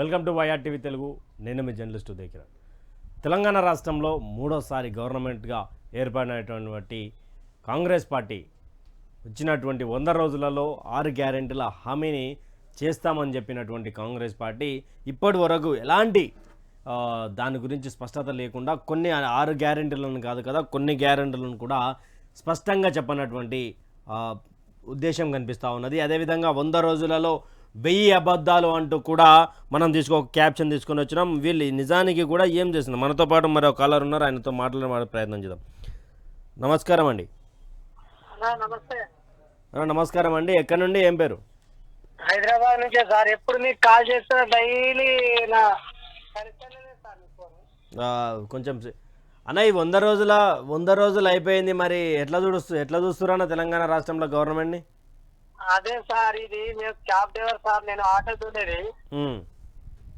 Welcome to YR TV Telugu. నేను మీ journalist Uday Kiran Telangana రాష్ట్రంలో మూడోసారి గవర్నమెంట్గా ఏర్పడినటువంటి కాంగ్రెస్ పార్టీ వచ్చినటువంటి వంద రోజులలో ఆరు గ్యారెంటీల హామీని చేస్తామని చెప్పినటువంటి కాంగ్రెస్ పార్టీ ఇప్పటి వరకు ఎలాంటి దాని గురించి స్పష్టత లేకుండా కొన్ని ఆరు గ్యారెంటీలను కాదు కదా కొన్ని గ్యారెంటీలను కూడా స్పష్టంగా చెప్పనటువంటి ఉద్దేశం కనిపిస్తూ ఉన్నది. అదేవిధంగా వంద రోజులలో వెయ్యి అబద్ధాలు అంటూ కూడా మనం తీసుకో క్యాప్షన్ తీసుకొని వచ్చినాం. వీళ్ళు నిజానికి కూడా ఏం చేస్తున్నారు మనతో పాటు మరో కాలర్ ఉన్నారు. ఆయనతో మాట్లాడే ప్రయత్నం చేద్దాం. నమస్కారం అండి. నమస్కారం అండి. ఎక్కడి నుండి? ఏం పేరు? హైదరాబాద్ నుంచే సార్. ఎప్పుడు మీకు కాల్ చేస్తున్నా డైలీ నా కొంచెం అన్న ఈ వంద రోజుల వంద రోజులు అయిపోయింది. మరి ఎట్లా చూడుస్తూ ఎట్లా చూస్తున్నా తెలంగాణ రాష్ట్రంలో గవర్నమెంట్ని? అదే సార్ ఇది మేము క్యాబ్ డ్రైవర్ సార్ నేను ఆటో ఉమ్,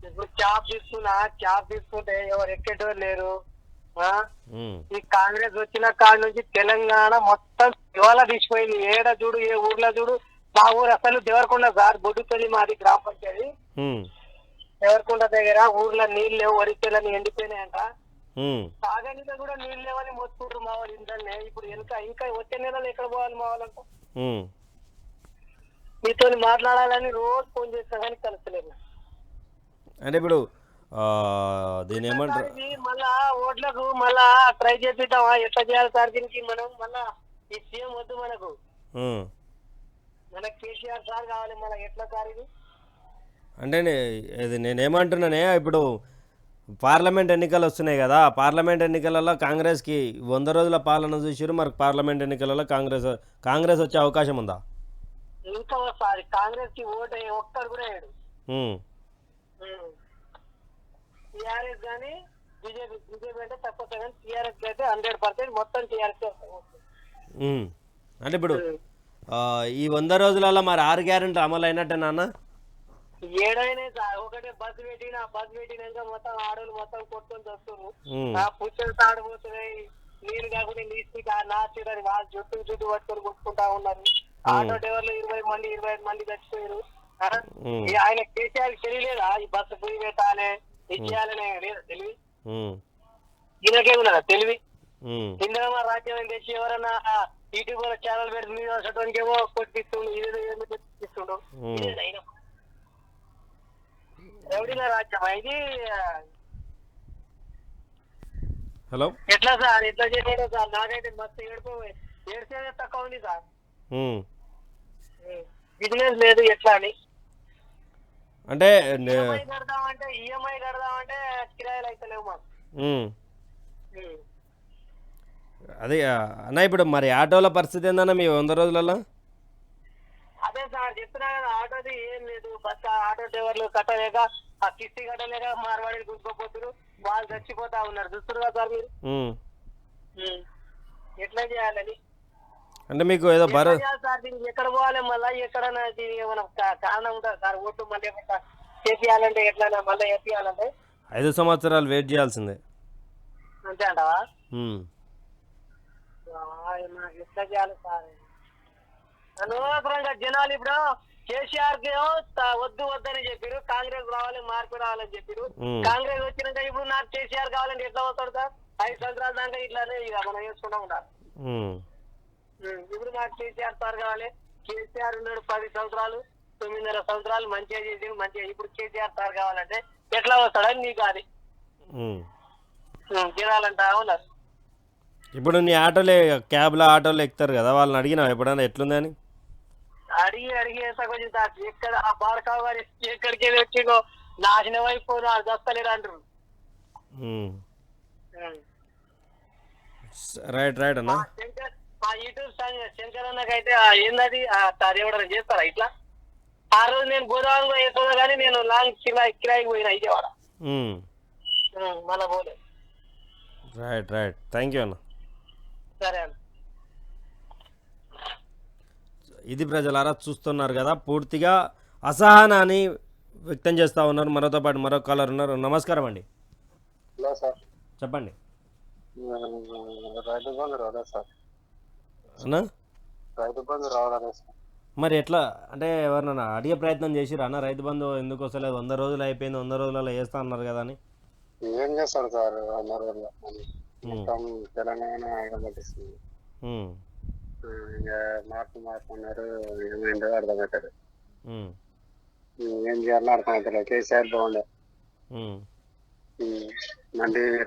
ఇప్పుడు క్యాబ్ తీసుకున్నా క్యాబ్ తీసుకుంటే ఎవరు ఎక్కేటోరు లేరు. ఈ కాంగ్రెస్ వచ్చిన కాడ నుంచి తెలంగాణ మొత్తం ఇవాళ తీసిపోయింది. ఏడ చూడు ఏ ఊర్లో చూడు మా ఊరు అసలు దేవరకొండ సార్ బొడ్డుపల్లి మాది గ్రామ పంచాయతీ. దేవరకొండ దగ్గర ఊర్లో నీళ్ళు లేవు వరిచేలని ఎండిపోయినాయంట. ఉమ్, తాగనీలో కూడా నీళ్ళు లేవని మొత్తుకుంటారు మా వాళ్ళు ఇంటనే ఇప్పుడు ఇంకా ఇంకా వచ్చే నెలలో ఎక్కడ పోవాలి మా వాళ్ళంతా? ఉమ్. మీతో మాట్లాడాలని రోజు ఫోన్ చేస్తా కానీ కలుస్తలేదు అంటే ఇప్పుడు దీని ఏమంటారు మళ్ళా ఓట్లకు మళ్ళా ట్రై చేపిద్దామా? ఎట్లా చేయాలి సార్ దీనికి మనం? మళ్ళా ఈ సీఎం వద్దు మనకు. మనకు కేసీఆర్ సార్ కావాలి మనకి ఎట్లా సార్ ఇది? అంటే ఇది నేనేమంటున్నానే ఇప్పుడు పార్లమెంట్ ఎన్నికలు వస్తున్నాయి కదా పార్లమెంట్ ఎన్నికలలో కాంగ్రెస్కి వంద రోజుల పాలన చూసిరు మరి పార్లమెంట్ ఎన్నికలలో కాంగ్రెస్ కాంగ్రెస్ వచ్చే అవకాశం ఉందా? ఇంకా వస్తుంది కాంగ్రెస్కి ఓటు అయ్యే ఒక్కడు కూడా వేయడు టీఆర్ఎస్ కానీ బీజేపీ బీజేపీ అంటే తక్కువ కానీ టీఆర్ఎస్ అయితే హండ్రెడ్ పర్సెంట్ మొత్తం టీఆర్ఎస్. అంటే ఇప్పుడు ఈ వంద రోజులలో మరి ఆరు గ్యారెంటీ అమలు అయినట్టేనా అన్న ఏడైనా సార్ ఒకటే బస్సు పెట్టిన బస్సు పెట్టినాక మొత్తం ఆడోళ్ళు మొత్తం కొట్టుకొని వస్తున్నారు ఆ పుచ్చలు తాడిపోతున్నాయి నీరు కాకుండా నీసి నాచడానికి వాళ్ళు చుట్టూ చుట్టూ పట్టుకొని కొట్టుకుంటా ఉన్నారు. ఆటో డ్రైవర్లు ఇరవై మంది ఇరవై ఐదు మంది చచ్చిపోయారు. ఆయన కేసీఆర్ తెలియలేదా? ఈ బస్సు ఫ్రీ పెట్టాలి ఇచ్చేయాలనే లేదా తెలివి? ఈయనకే ఉన్నదా? తెలివి? ఇందిరమ్మ రాజ్యం తెచ్చి ఎవరన్నా యూట్యూబ్లో ఛానల్ పెడితే మీద వచ్చేటోనికి ఏమో కొట్టిస్తుండు ఇదేదో ఏదో కొట్టిస్తుండు. ఎవడిన రాజ్యం ఇది హలో? ఎట్లా సార్? ఎట్లా చేసాడో సార్? నాకైతే మస్తు ఏడుపు ఏడ్చేదే తక్కువ ఉంది సార్. బిజినెస్ లేదు ఎట్లా అని? అంటే ఈఎంఐ కడదామంటే ఈఎంఐ కడదామంటే కిరాయిలు అయితే లేవు మాకు. అదే అన్న ఇప్పుడు మరి ఆటోల పరిస్థితి ఏందన్న మీ వంద రోజులలో అదే సార్ చెప్తున్నా కదా ఆటోది ఏం లేదు. బస్ ఆటో డ్రైవర్లు కట్టలేక ఆ కిస్తీ కట్టలేక మార్వాడి గుంజుకోపోతున్నారు వాళ్ళు చచ్చిపోతా ఉన్నారు. చూస్తున్నారు కదా సార్ మీరు. ఎట్లా చేయాలని? అంటే మీకు ఏదో భరో ఎట్లా చేయాలి సార్ దీనికి ఎక్కడ పోవాలి మళ్ళీ ఎక్కడ ఏమైనా కారణం ఉంటుంది సార్? ఓట్లు మళ్ళీ చేపియాలంటే ఎట్లా మళ్ళీ చేపియాలంటే? ఐదు సంవత్సరాలు వెయిట్ చేయాల్సిందే. అంతే అంటావా? ఎట్లా చేయాలి సార్? అనవసరంగా జనాలు ఇప్పుడు కేసీఆర్కి వద్దు వద్దని చెప్పారు. కాంగ్రెస్ రావాలి మార్పు రావాలని చెప్పారు. కాంగ్రెస్ వచ్చినాక ఇప్పుడు నాకు కేసీఆర్ కావాలంటే ఎట్లా వస్తాడు సార్? ఐదు సంవత్సరాల దాకా ఇట్లానే ఇక మనం వేసుకుంటా ఉండాలి. ఇప్పుడు నాకు కేసీఆర్ సార్ కావాలి. కేసీఆర్ ఉన్నాడు పది సంవత్సరాలు తొమ్మిదిన్నర సంవత్సరాలు మంచిగా చేసి మంచిగా ఇప్పుడు కేసీఆర్ సార్ కావాలంటే ఎట్లా వస్తాడని నీకు అది. ఉమ్. ఉం. జనాలంటా ఉన్నారు. ఇప్పుడు నీ ఆటోలే క్యాబ్లో ఆటోలో ఎక్కుతారు కదా వాళ్ళని అడిగినా ఎప్పుడైనా ఎట్లుందని? అడిగి అడిగి కొంచెం ఎక్కడ ఆ బాడకావు గారు ఎక్కడికి వెళ్ళి వచ్చిందో నాశనం అయిపోయిన దస్తలేరు అంటారు. రైట్ రైట్ అన్న. ఆ యూట్యూబ్ ఛానల్ శంకర్ అన్నకైతే ఆ ఏందది? ఆ సార్ ఎవడన్నా చేస్తారా ఇట్లా? ఆ రోజు నేను గోదావరిలో వేస్తున్నా కానీ నేను లాంగ్ కిరాయి కిరాయికి పోయినా విజయవాడ. మళ్ళా పోలే. Right right. థ్యాంక్ యూ అన్న. సరే అన్న. ఇది ప్రజలారా చూస్తున్నారు కదా పూర్తిగా అసహనాన్ని వ్యక్తం చేస్తూ ఉన్నారు. మరోతో పాటు మరో కాలర్ ఉన్నారు. నమస్కారం అండి. Hello sir. చెప్పండి. సార్. అన్నా? రైతు బంధు సార్ మరి ఎట్లా? అంటే ఎవరన్నా అడిగే ప్రయత్నం చేసిరా అన్న? రైతు బంధు ఎందుకు వస్తలేదు? వంద రోజులు అయిపోయింది వంద రోజులలో వేస్తా అన్నారు కదా అని. ఏం చేస్తారు సార్? వల్ల మొత్తం తెలంగాణ ఆగబట్టిస్తుంది మార్పు మార్పు అన్నారు ఏమైందో అర్థమవుతారు ఏం చేయాలో అర్థమవుతలేదు. కేసీఆర్ బాగుండే.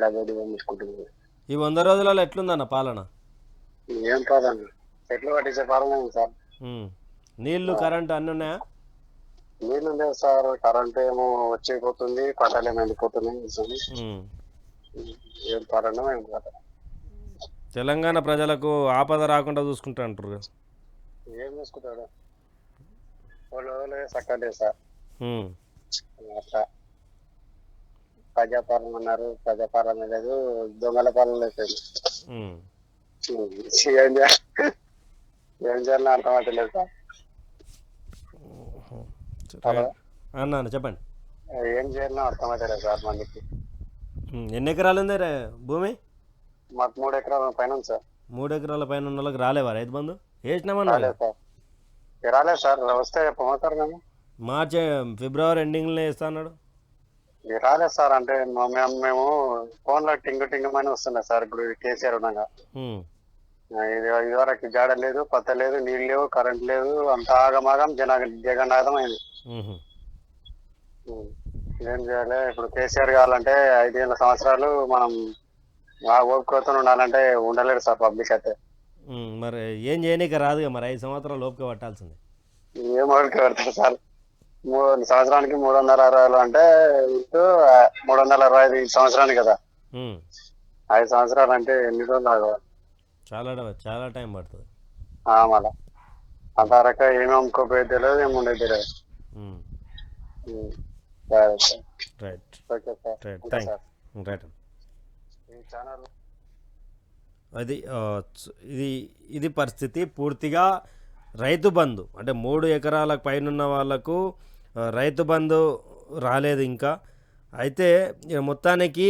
రబోడి పంపించుకుంటుంది ఈ వంద రోజులలో ఎట్లుందన్న పాలన? ఏం కాదండి. చెట్లు పట్టించే ఉంది సార్. నీళ్ళు కరెంటు అన్నీ ఉన్నాయా? నీళ్ళు లేవు సార్. కరెంట్ ఏమో వచ్చేపోతుంది పంటలు ఏమో వెళ్ళిపోతున్నాయి. ఏం పాలన ఏం తెలంగాణ ప్రజలకు ఆపద రాకుండా చూసుకుంటా అంటారు. ఏం చూసుకుంటాడు? వాళ్ళు చక్కలేదు సార్. అట్లా. ప్రజాపాలన అన్నారు ప్రజాపాలన లేదు. దొంగల పాలన లేదు. ఏం చేయాలి ఏం చేయాలని అర్థం సార్. హలో. అన్న అన్న చెప్పండి. ఏం చేయాలని అర్థం అవ్వట్లేదు సార్ మనకి ఎన్ని ఎకరాలు ఉంది రే భూమి? మాకు మూడు ఎకరాల పైన ఉంది సార్. మూడు ఎకరాల పైన ఉన్న వాళ్ళకి రాలేవా రైతు బంధు? వేసినామన్నా రాలేదు సార్. రాలేదు సార్. వస్తే పొమ్మంటారు మేము మార్చి ఫిబ్రవరి ఎండింగ్లో వేస్తా అన్నాడు. రాలేదు సార్. అంటే మేము మేము ఫోన్లో టింగు టింగు అని వస్తున్నాయి సార్. ఇప్పుడు కేసీఆర్ ఉండగా ఇది ఇదివరకు జాడ లేదు పత్త లేదు నీళ్ళు లేవు కరెంట్ లేదు అంత ఆగమాగం జన జగన్నాథం అయింది. ఏం చేయాలి? ఇప్పుడు కేసీఆర్ కావాలంటే ఐదేళ్ళ సంవత్సరాలు మనం ఆ ఓపికతో ఉండాలంటే ఉండలేడు సార్ పబ్లిక్ అయితే. మరి ఏం చేయనీక రాదుగా మరి ఐదు సంవత్సరాలు ఓపిక పట్టాల్సింది. ఏం ఓపిక పెడతారు సార్? మూడు సంవత్సరానికి మూడు వందల అరవై అంటే ఇటు మూడు వందల అరవై ఐదు సంవత్సరానికి కదా. ఐదు సంవత్సరాలు అంటే ఎన్ని రోజులు చాలా చాలా టైం పడుతుంది. ఏమి అమ్ముకోపోయేది తెలియదు తెలియదు రైట్. Okay sir. రైట్. ఉంటా థ్యాంక్ సార్. రైట్ ఈ ఛానల్? అది ఇది ఇది పరిస్థితి. పూర్తిగా రైతు బంధు అంటే మూడు ఎకరాల పైనున్న వాళ్ళకు ఆ, రైతు బంధు రాలేదు ఇంకా. అయితే మొత్తానికి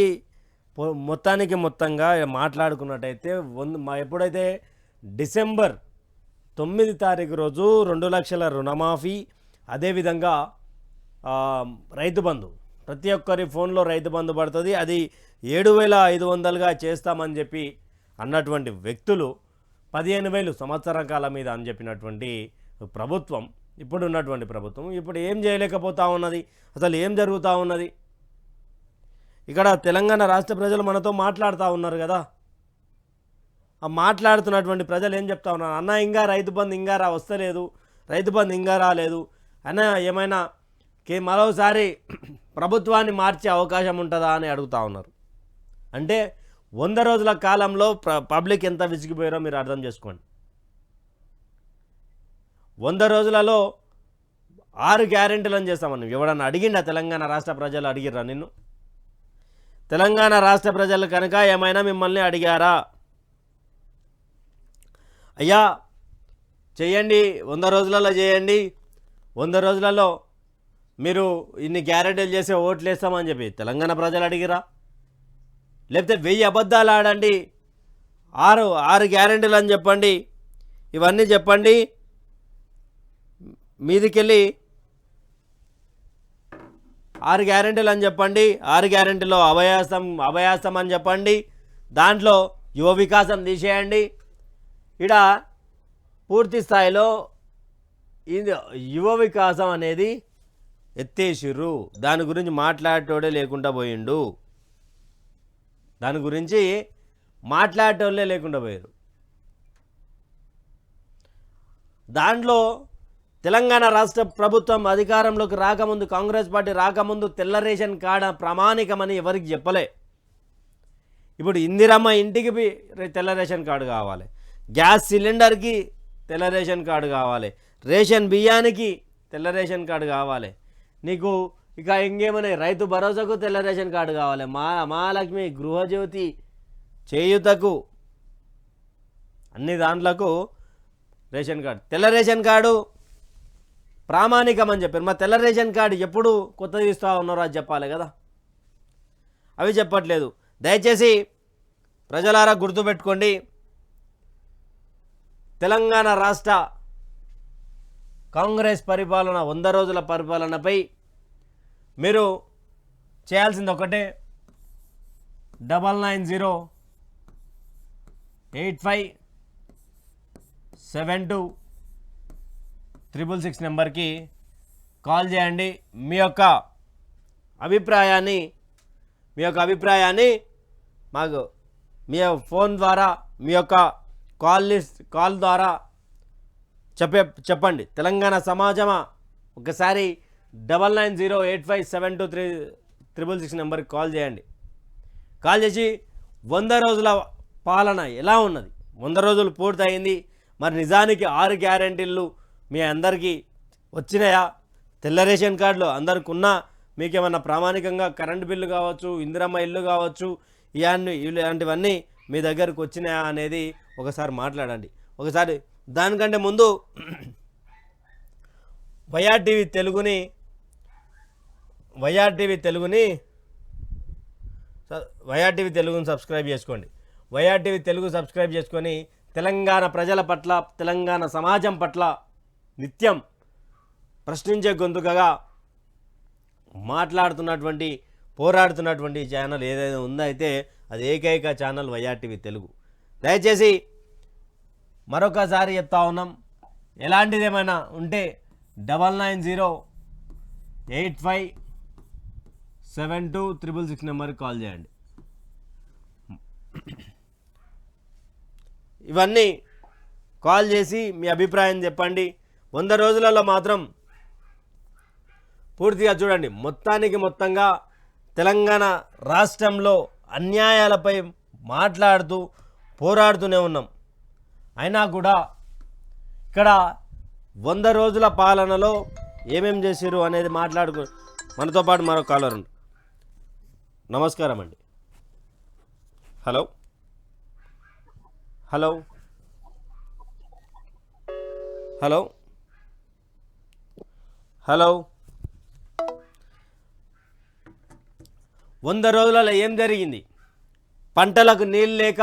మొత్తానికి మొత్తంగా మాట్లాడుకున్నట్టయితే మా ఎప్పుడైతే డిసెంబర్ తొమ్మిది తారీఖు రోజు రెండు లక్షల రుణమాఫీ అదేవిధంగా రైతు బంధు ప్రతి ఒక్కరి ఫోన్లో రైతు బంధు పడుతుంది. అది ఏడు వేల ఐదు వందలుగా చేస్తామని చెప్పి అన్నటువంటి వ్యక్తులు పదిహేను వేలు సంవత్సర కాలం మీద అని చెప్పినటువంటి ప్రభుత్వం ఇప్పుడు ఉన్నటువంటి ప్రభుత్వం ఇప్పుడు ఏం చేయలేకపోతా ఉన్నది? అసలు ఏం జరుగుతూ ఉన్నది? ఇక్కడ తెలంగాణ రాష్ట్ర ప్రజలు మనతో మాట్లాడుతూ ఉన్నారు కదా. ఆ మాట్లాడుతున్నటువంటి ప్రజలు ఏం చెప్తా ఉన్నారు? అన్న ఇంకా రైతు బంధు ఇంకా రా వస్తలేదు. రైతు బంధు ఇంకా రాలేదు. అన్న ఏమైనా కే మరోసారి ప్రభుత్వాన్ని మార్చే అవకాశం ఉంటుందా అని అడుగుతా ఉన్నారు. అంటే వంద రోజుల కాలంలో ప్ర పబ్లిక్ ఎంత విసిగిపోయారో మీరు అర్థం చేసుకోండి. వంద రోజులలో ఆరు గ్యారెంటీలను చేస్తామని ఎవడన్నా అడిగిండా తెలంగాణ రాష్ట్ర ప్రజలు అడిగిర్రా నిన్ను? తెలంగాణ రాష్ట్ర ప్రజలు కనుక ఏమైనా మిమ్మల్ని అడిగారా? అయ్యా చేయండి వంద రోజులలో చేయండి. వంద రోజులలో మీరు ఇన్ని గ్యారెంటీలు చేసే ఓట్లు వేస్తామని చెప్పి తెలంగాణ ప్రజలు అడిగిరా? లేకపోతే వెయ్యి అబద్ధాలు ఆడండి. ఆరు ఆరు గ్యారెంటీలు అని చెప్పండి. ఇవన్నీ చెప్పండి. మీదికెళ్ళి ఆరు గ్యారెంటీలు అని చెప్పండి ఆరు గ్యారెంటీలో అభయాసం అభయాసం అని చెప్పండి. దాంట్లో యువ వికాసం తీసేయండి. ఇడ పూర్తి స్థాయిలో ఇది యువ వికాసం అనేది ఎత్తేసిర్రు. దాని గురించి మాట్లాడేటోడే లేకుండా పోయిండు. దాని గురించి మాట్లాడేటోళ్ళే లేకుండా పోయారు. దాంట్లో తెలంగాణ రాష్ట్ర ప్రభుత్వం అధికారంలోకి రాకముందు కాంగ్రెస్ పార్టీ రాకముందు తెల్ల రేషన్ కార్డు ప్రామాణికమని ఎవరికి చెప్పలే? ఇప్పుడు ఇందిరమ్మ ఇంటికి తెల్ల రేషన్ కార్డు కావాలి. గ్యాస్ సిలిండర్కి తెల్ల రేషన్ కార్డు కావాలి. రేషన్ బియ్యానికి తెల్ల రేషన్ కార్డు కావాలి. నీకు ఇక ఇంకేమన్నా రైతు భరోసాకు తెల్ల రేషన్ కార్డు కావాలి. మా మహాలక్ష్మి గృహజ్యోతి చేయుతకు అన్ని దాంట్లకు రేషన్ కార్డు. తెల్ల రేషన్ కార్డు ప్రామాణికం అని చెప్పారు. మా తెల్ల రేషన్ కార్డు ఎప్పుడు కొత్తది ఇస్తా ఉన్నారో అది చెప్పాలి కదా. అవి చెప్పట్లేదు. దయచేసి ప్రజలారా గుర్తుపెట్టుకోండి. తెలంగాణ రాష్ట్ర కాంగ్రెస్ పరిపాలన వంద రోజుల పరిపాలనపై మీరు చేయాల్సింది ఒకటే. Double nine zero eight five seven two triple six నెంబర్కి కాల్ చేయండి. మీ యొక్క అభిప్రాయాన్ని మీ యొక్క అభిప్రాయాన్ని మాకు మీ ఫోన్ ద్వారా మీ యొక్క కాల్ లిస్ట్ కాల్ ద్వారా చెప్పే చెప్పండి. తెలంగాణ సమాజమా? ఒకసారి double nine zero eight five seven two three triple six నెంబర్కి కాల్ చేయండి. కాల్ చేసి వంద రోజుల పాలన ఎలా ఉన్నది? వంద రోజులు పూర్తయింది. మరి నిజానికి ఆరు గ్యారంటీలు మీ అందరికీ వచ్చినాయా? తెల్ల రేషన్ కార్డులో అందరికి ఉన్నా మీకేమన్నా ప్రామాణికంగా కరెంటు బిల్లు కావచ్చు ఇందిరమ్మ ఇల్లు కావచ్చు ఇవన్నీ ఇలాంటివన్నీ మీ దగ్గరకు వచ్చినాయా అనేది ఒకసారి మాట్లాడండి. ఒకసారి దానికంటే ముందు వైఆర్ టీవీ తెలుగుని వైఆర్ టీవీ తెలుగుని స- వైఆర్ టీవీ తెలుగుని సబ్స్క్రైబ్ చేసుకోండి. వైఆర్ టీవీ తెలుగు సబ్స్క్రైబ్ చేసుకొని తెలంగాణ ప్రజల పట్ల తెలంగాణ సమాజం పట్ల నిత్యం ప్రశ్నించే గొంతుకగా మాట్లాడుతున్నటువంటి పోరాడుతున్నటువంటి ఛానల్ ఏదైనా ఉందో అయితే అది ఏకైక ఛానల్ వైఆర్టీవీ తెలుగు. దయచేసి మరొకసారి చెప్తా ఉన్నాం. ఎలాంటిది ఏమైనా ఉంటే double nine zero eight five seven two triple six నెంబర్కి కాల్ చేయండి. ఇవన్నీ కాల్ చేసి మీ అభిప్రాయం చెప్పండి. వంద రోజులలో మాత్రం పూర్తిగా చూడండి. మొత్తానికి మొత్తంగా తెలంగాణ రాష్ట్రంలో అన్యాయాలపై మాట్లాడుతూ పోరాడుతూనే ఉన్నాం. అయినా కూడా ఇక్కడ వంద రోజుల పాలనలో ఏమేం చేశారు అనేది మాట్లాడుకు మనతో పాటు మరో కాలర్ ఉంది నమస్కారం అండి. హలో. హలో. హలో. హలో. వంద రోజులలో ఏం జరిగింది? పంటలకు నీళ్ళు లేక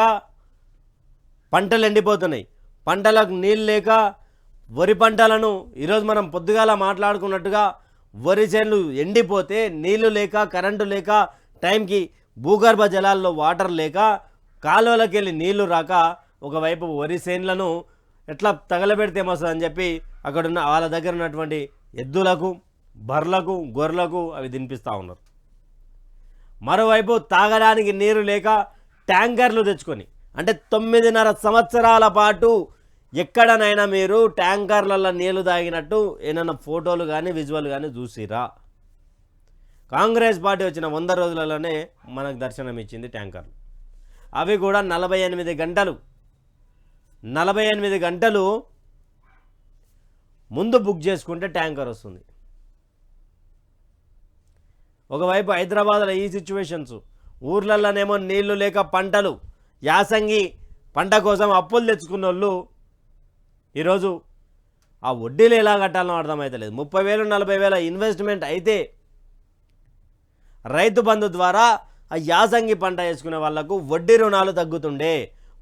పంటలు ఎండిపోతున్నాయి. పంటలకు నీళ్ళు లేక వరి పంటలను ఈరోజు మనం పొద్దుగాల మాట్లాడుకున్నట్టుగా వరి చేనులు ఎండిపోతే నీళ్ళు లేక కరెంటు లేక టైంకి భూగర్భ జలాల్లో వాటర్ లేక కాలువలకు వెళ్ళి నీళ్ళు రాక ఒకవైపు వరి చేనులను ఎట్లా తగలబెడితే ఏమొస్తుందని చెప్పి అక్కడున్న వాళ్ళ దగ్గర ఉన్నటువంటి ఎద్దులకు బర్రెలకు గొర్రెలకు అవి తినిపిస్తూ ఉన్నారు. మరోవైపు తాగడానికి నీరు లేక ట్యాంకర్లు తెచ్చుకొని అంటే తొమ్మిదిన్నర సంవత్సరాల పాటు ఎక్కడనైనా మీరు ట్యాంకర్లలో నీళ్ళు తాగినట్టు ఏమైనా ఫోటోలు కానీ విజువల్ కానీ చూసిరా? కాంగ్రెస్ పార్టీ వచ్చిన వంద రోజులలోనే మనకు దర్శనం ఇచ్చింది ట్యాంకర్లు. అవి కూడా నలభై ఎనిమిది గంటలు. నలభై ఎనిమిది గంటలు ముందు బుక్ చేసుకుంటే ట్యాంకర్ వస్తుంది. ఒకవైపు హైదరాబాద్లో ఈ సిచ్యువేషన్స్. ఊర్లలోనేమో నీళ్ళు లేక పంటలు. యాసంగి పంట కోసం అప్పులు తెచ్చుకున్న వాళ్ళు ఈరోజు ఆ వడ్డీలు ఎలా కట్టాలో అర్థమవుతలేదు ముప్పై వేలు నలభై వేల ఇన్వెస్ట్మెంట్ అయితే రైతు బంధు ద్వారా ఆ యాసంగి పంట వేసుకునే వాళ్ళకు వడ్డీ రుణాలు తగ్గుతుండే.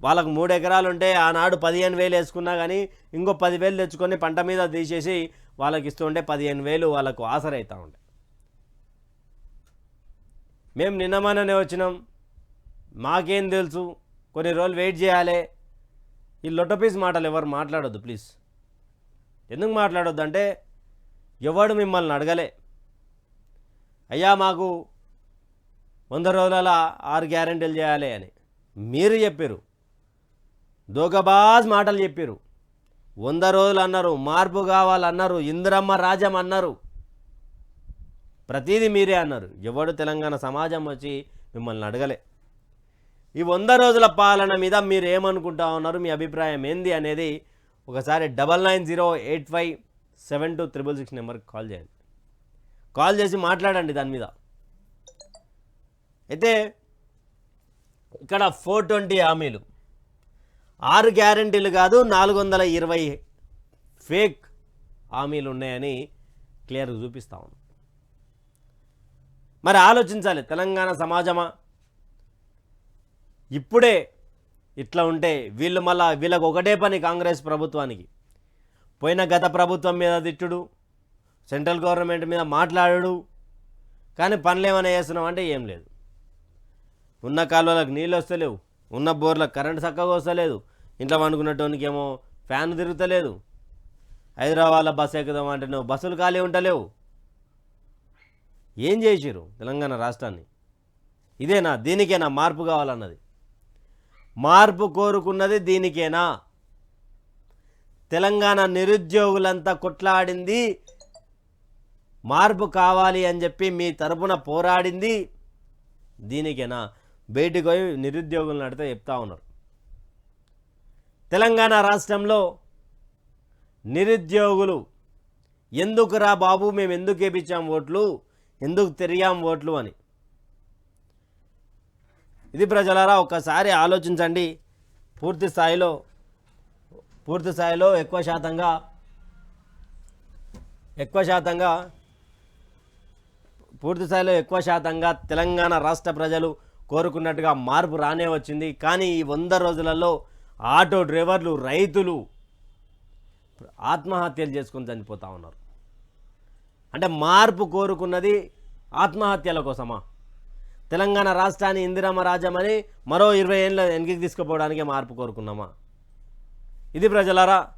వాళ్ళకు మూడు ఎకరాలు ఉంటే ఆనాడు పదిహేను వేలు వేసుకున్నా కానీ ఇంకో పదివేలు తెచ్చుకొని పంట మీద తీసేసి వాళ్ళకి ఇస్తుంటే పదిహేను వేలు వాళ్ళకు ఆసరైతూ ఉండే. మేము నిన్నమననే వచ్చినాం. మాకేం తెలుసు? కొన్ని రోజులు వెయిట్ చేయాలి. ఈ లొటపీస్ మాటలు ఎవరు మాట్లాడొద్దు ప్లీజ్. ఎందుకు మాట్లాడొద్దు అంటే ఎవడు మిమ్మల్ని అడగలే. అయ్యా మాకు వంద రోజుల ఆరు గ్యారెంటీలు చేయాలి అని. మీరు చెప్పారు దోగబాజ్ మాటలు చెప్పారు వంద రోజులు అన్నారు మార్పు కావాలన్నారు ఇందిరమ్మ రాజ్యం అన్నారు. ప్రతిదీ మీరే అన్నారు. ఎవడు తెలంగాణ సమాజం వచ్చి మిమ్మల్ని అడగలే. ఈ వంద రోజుల పాలన మీద మీరు ఏమనుకుంటా ఉన్నారు? మీ అభిప్రాయం ఏంది అనేది ఒకసారి double nine zero eight five seven two triple six నెంబర్కి కాల్ చేయండి. కాల్ చేసి మాట్లాడండి దాని మీద. అయితే ఇక్కడ ఫోర్ ట్వంటీ హామీలు. ఆరు గ్యారంటీలు కాదు నాలుగు వందల ఇరవై ఫేక్ హామీలు ఉన్నాయని క్లియర్గా చూపిస్తా ఉన్నాం. మరి ఆలోచించాలి తెలంగాణ సమాజమా? ఇప్పుడే ఇట్లా ఉంటే వీళ్ళు మళ్ళా వీళ్ళకు ఒకటే పని కాంగ్రెస్ ప్రభుత్వానికి. పోయిన గత ప్రభుత్వం మీద తిట్టుడు సెంట్రల్ గవర్నమెంట్ మీద మాట్లాడడు కానీ పనులు ఏమైనా చేస్తున్నాం అంటే ఏం లేదు. ఉన్న కాలువలకు నీళ్ళు వస్తలేవు ఉన్న బోర్లకు కరెంటు చక్కగా వస్తలేదు ఇంట్లో వండుకున్నటోనికి ఏమో ఫ్యాన్ తిరుగుతలేదు హైదరాబాద్లో బస్సు ఎక్కుదాం అంటే నువ్వు బస్సులు ఖాళీ ఉండలేవు. ఏం చేసిరు తెలంగాణ రాష్ట్రాన్ని? ఇదేనా? దీనికేనా మార్పు కావాలన్నది? మార్పు కోరుకున్నది దీనికేనా? తెలంగాణ నిరుద్యోగులంతా కొట్లాడింది మార్పు కావాలి అని చెప్పి మీ తరపున పోరాడింది దీనికేనా? బయటికి పోయి నిరుద్యోగులను అడితే చెప్తా ఉన్నారు. తెలంగాణ రాష్ట్రంలో నిరుద్యోగులు ఎందుకురా బాబు మేము ఎందుకు వేపించాం ఓట్లు ఎందుకు తిరిగాం ఓట్లు అని. ఇది ప్రజలారా ఒక్కసారి ఆలోచించండి. పూర్తి స్థాయిలో పూర్తి స్థాయిలో ఎక్కువ శాతంగా ఎక్కువ శాతంగా పూర్తి స్థాయిలో ఎక్కువ శాతంగా తెలంగాణ రాష్ట్ర ప్రజలు కోరుకున్నట్టుగా మార్పు రానే వచ్చింది. కానీ ఈ వంద రోజులలో ఆటో డ్రైవర్లు రైతులు ఆత్మహత్యలు చేసుకొని చనిపోతూ ఉన్నారు. అంటే మార్పు కోరుకున్నది ఆత్మహత్యల కోసమా? తెలంగాణ రాష్ట్రాన్ని ఇందిరమ్మ రాజ్యమని మరో ఇరవై ఏళ్ళ వెనక్కి తీసుకుపోవడానికే మార్పు కోరుకున్నామా? ఇది ప్రజలారా